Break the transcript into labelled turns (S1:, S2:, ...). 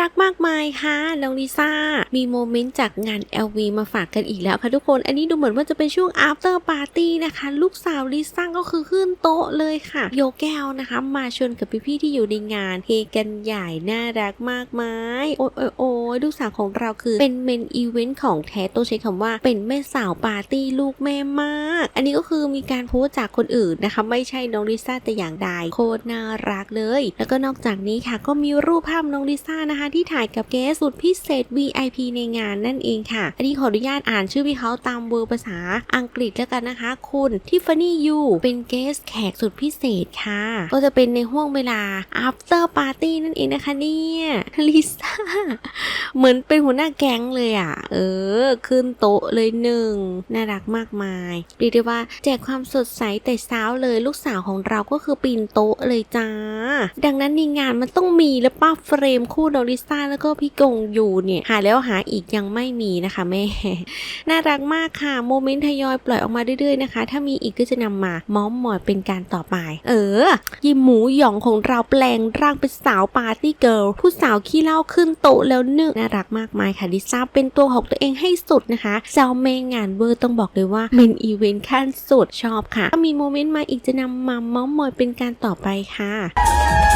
S1: รักมากมายค่ะน้องลิซ่า มีโมเมนต์จากงาน LV มาฝากกันอีกแล้วค่ะทุกคน อันนี้ดูเหมือนว่าจะเป็นช่วง after party นะคะ ลูกสาวลิซ่าก็คือขึ้นโต๊ะเลยค่ะ โยแก้วนะคะ มาชวนกับพี่ๆที่อยู่ในงานเฮกันใหญ่น่ารักมากมายโอ้ยโอ้ยลูกสาวของเราคือเป็นเมนอีเวนต์ของแท้ต้องใช้คำว่าเป็นแม่สาวปาร์ตี้ลูกแม่มาก อันนี้ก็คือมีการโพสจากคนอื่นนะคะ ไม่ใช่น้องลิซ่าแต่อย่างใดโคตรน่ารักเลย แล้วก็นอกจากนี้ค่ะ ก็มีรูปภาพน้องลิซ่านะคะที่ถ่ายกับเกสสุดพิเศษ VIP ในงานนั่นเองค่ะ อันนี้ขออนุญาตอ่านชื่อพี่เขาตามเวอร์ภาษาอังกฤษแล้วกันนะคะ คุณทิฟฟานี่ยูเป็นเกสแขกสุดพิเศษค่ะ ก็จะเป็นในห่วงเวลา after party นั่นเองนะคะเนี่ยลิซ่าเหมือนเป็นหัวหน้าแก๊งเลยอะ เออ ขึ้นโต๊ะเลยหนึ่งน่ารักมากมายเรียกได้ว่าแจกความสดใสแต่เช้าเลยลูกสาวของเราก็คือปีนโต๊ะเลยจ้า ดังนั้นในงานมันต้องมีแล้วป้าเฟรมคู่ดอลิซ่าแล้วก็พี่กงอยู่เนี่ยหาแล้วหาอีกยังไม่มีนะคะแม่ น่ารักมากค่ะโมเมนต์ทยอยปล่อยออกมาเรื่อยๆนะคะ ถ้ามีอีกก็จะนำมาม้อมหมอยเป็นการต่อไป เออยิมหมูหยองของเราแปลงร่างเป็นสาวปาร์ตี้เกิร์ลผู้สาวขี้เล้าขึ้นโตแล้วนึ่งน่ารักมากมายค่ะลิซ่าเป็นตัวของตัวเองให้สุดนะคะเจ้าแม่งานเวอร์ต้องบอกเลยว่าเป็นอีเวนต์ขั้นสุดชอบค่ะถ้ามีโมเมนต์มาอีกจะนำมาม้อมมอยเป็นการต่อไปค่ะ